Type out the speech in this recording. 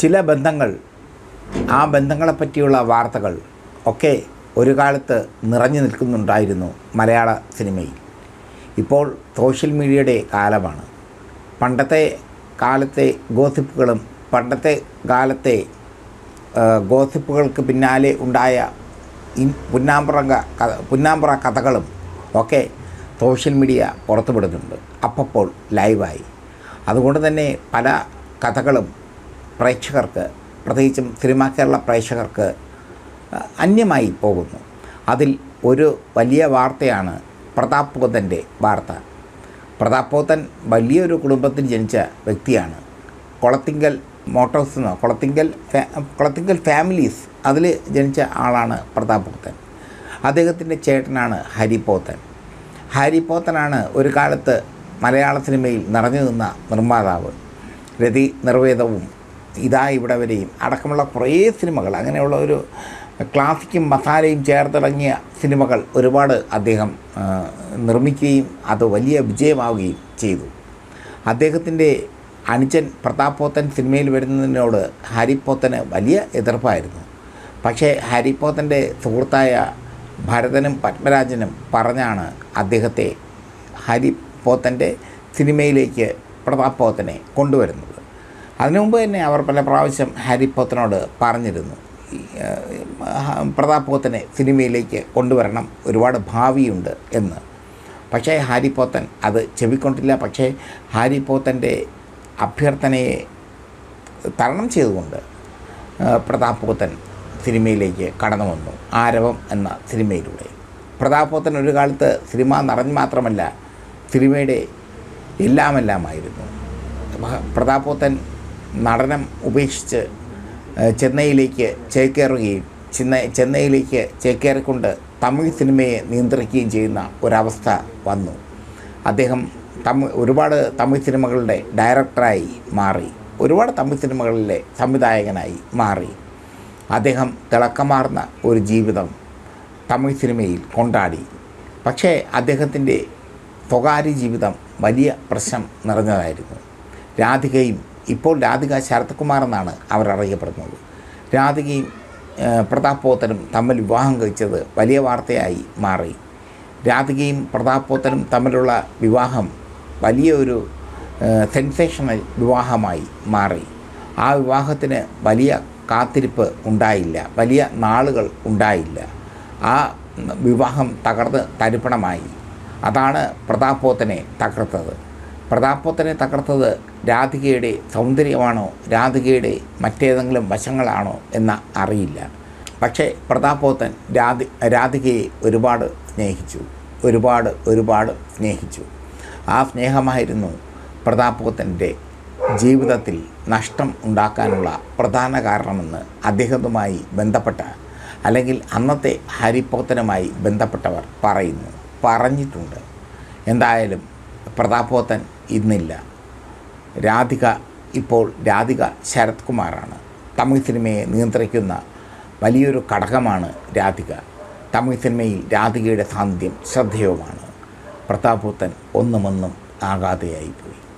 ചില ബന്ധങ്ങൾ ആ ബന്ധങ്ങളെപ്പറ്റിയുള്ള വാർത്തകൾ ഒക്കെ ഒരു കാലത്ത് നിറഞ്ഞു നിൽക്കുന്നുണ്ടായിരുന്നു മലയാള സിനിമയിൽ. ഇപ്പോൾ സോഷ്യൽ മീഡിയയുടെ കാലമാണ്. പണ്ടത്തെ കാലത്തെ ഗോസിപ്പുകളും പണ്ടത്തെ കാലത്തെ ഗോസിപ്പുകൾക്ക് പിന്നാലെ ഉണ്ടായ ഇൻ പുന്നാമ്പറങ്ക പുന്നാമ്പറ കഥകളും ഒക്കെ സോഷ്യൽ മീഡിയ പുറത്തുവിടുന്നുണ്ട്. അപ്പോൾ ലൈവായി. അതുകൊണ്ട് തന്നെ പല കഥകളും പ്രേക്ഷകർക്ക് പ്രത്യേകിച്ചും സിനിമാ കേരള പ്രേക്ഷകർക്ക് അന്യമായി പോകുന്നു. അതിൽ ഒരു വലിയ വാർത്തയാണ് പ്രതാപ് പോത്തന്റെ വാർത്ത. പ്രതാപ് പോത്തൻ വലിയൊരു കുടുംബത്തിൽ ജനിച്ച വ്യക്തിയാണ്. കൊളത്തിങ്കൽ മോട്ടോഴ്സ് എന്നോ കൊളത്തിങ്കൽ കൊളത്തിങ്കൽ ഫാമിലീസ് അതിൽ ജനിച്ച ആളാണ് പ്രതാപ് പോത്തൻ. അദ്ദേഹത്തിന്റെ ചേട്ടനാണ് ഹരി പോത്തൻ. ഹരി പോത്തനാണ് ഒരു കാലത്ത് മലയാള സിനിമയിൽ നിറഞ്ഞു നിന്ന നിർമ്മാതാവ്. രതി നിർവേദവും ഇതാ ഇവിടെ വരെയും അടക്കമുള്ള കുറേ സിനിമകൾ അങ്ങനെയുള്ള ഒരു ക്ലാസിക്കും മസാലയും ചേർത്തിറങ്ങിയ സിനിമകൾ ഒരുപാട് അദ്ദേഹം നിർമ്മിക്കുകയും അത് വലിയ വിജയമാവുകയും ചെയ്തു. അദ്ദേഹത്തിന്റെ അനുജൻ പ്രതാപ് പോത്തൻ സിനിമയിൽ വരുന്നതിനോട് ഹാരി പോത്തന് വലിയ എതിർപ്പായിരുന്നു. പക്ഷേ ഹാരി പോത്തന്റെ സുഹൃത്തായ ഭരതനും പത്മരാജനും പറഞ്ഞാണ് അദ്ദേഹത്തെ ഹാരി പോത്തന്റെ സിനിമയിലേക്ക് പ്രതാപ് പോത്തനെ കൊണ്ടുവരുന്നത്. അതിനു മുമ്പ് തന്നെ അവർ പല പ്രാവശ്യം ഹാരി പോത്തനോട് പറഞ്ഞിരുന്നു. പ്രതാപ് പോത്തനെ സിനിമയിലേക്ക് കൊണ്ടുവരണം ഒരുപാട് ഭാവിയുണ്ട് എന്ന്. പക്ഷേ ഹാരി പോത്തൻ അത് ചെവിക്കൊണ്ടില്ല. പക്ഷേ ഹാരി പോത്തന്റെ അഭ്യർത്ഥനയെ തരണം ചെയ്തുകൊണ്ട് പ്രതാപ് പോത്തൻ സിനിമയിലേക്ക് കടന്നു വന്നു. ആരവം എന്ന സിനിമയിലൂടെ. പ്രതാപ് പോത്തൻ ഒരു കാലത്ത് സിനിമ നിറഞ്ഞു മാത്രമല്ല സിനിമയുടെ എല്ലാമെല്ലാമായിരുന്നു. പ്രതാപ് പോത്തൻ നടനം ഉപേക്ഷിച്ച് ചെന്നൈയിലേക്ക് ചേക്കേറുകയും ചെന്നൈ ചെന്നൈയിലേക്ക് ചേക്കേറിക്കൊണ്ട് തമിഴ് സിനിമയെ നിയന്ത്രിക്കുകയും ചെയ്യുന്ന ഒരവസ്ഥ വന്നു. അദ്ദേഹം തമിഴ് ഒരുപാട് തമിഴ് സിനിമകളുടെ ഡയറക്ടറായി മാറി. ഒരുപാട് തമിഴ് സിനിമകളിലെ സംവിധായകനായി മാറി. അദ്ദേഹം തിളക്കമാർന്ന ഒരു ജീവിതം തമിഴ് സിനിമയിൽ കൊണ്ടാടി. പക്ഷേ അദ്ദേഹത്തിന്റെ സ്വകാര്യ ജീവിതം വലിയ പ്രശ്നം നിറഞ്ഞതായിരുന്നു. രാധികയും ഇപ്പോൾ രാധിക ശരത്കുമാർ എന്നാണ് അവർ അറിയപ്പെടുന്നത് പ്രതാപ് പോത്തനും തമ്മിൽ വിവാഹം കഴിച്ചത് വലിയ വാർത്തയായി മാറി. രാധികയും പ്രതാപ് പോത്തനും തമ്മിലുള്ള വിവാഹം വലിയൊരു സെൻസേഷണൽ വിവാഹമായി മാറി. ആ വിവാഹത്തിന് വലിയ കാത്തിരിപ്പ് ഉണ്ടായില്ല. വലിയ നാളുകൾ ഉണ്ടായില്ല. ആ വിവാഹം തകർന്ന് തരിപ്പണമായി. അതാണ് പ്രതാപ് പോത്തനെ തകർത്തത്. പ്രതാപ് പോത്തനെ തകർത്തത് രാധികയുടെ സൗന്ദര്യമാണോ? രാധികയുടെ മറ്റേതെങ്കിലും വശങ്ങളാണോ എന്ന അറിയില്ല. പക്ഷേ പ്രതാപോത്തൻ രാധി രാധികയെ ഒരുപാട് സ്നേഹിച്ചു. ഒരുപാട് ഒരുപാട് സ്നേഹിച്ചു. ആ സ്നേഹമായിരുന്നു പ്രതാപോത്തന്റെ ജീവിതത്തിൽ നഷ്ടം ഉണ്ടാക്കാനുള്ള പ്രധാന കാരണമെന്ന് അദ്ദേഹവുമായി ബന്ധപ്പെട്ട അല്ലെങ്കിൽ അന്നത്തെ ഹരിപ്പോത്തനുമായി ബന്ധപ്പെട്ടവർ പറയുന്നു പറഞ്ഞിട്ടുണ്ട്. എന്തായാലും പ്രതാപോത്തൻ ഇന്നില്ല. രാധിക ഇപ്പോൾ രാധിക ശരത് കുമാറാണ് തമിഴ് സിനിമയെ നിയന്ത്രിക്കുന്ന വലിയൊരു ഘടകമാണ് രാധിക. തമിഴ് സിനിമയിൽ രാധികയുടെ സാന്നിധ്യം ശ്രദ്ധേയവുമാണ്. പ്രതാപൂത്തൻ ഒന്നുമൊന്നും ആകാതെയായിപ്പോയി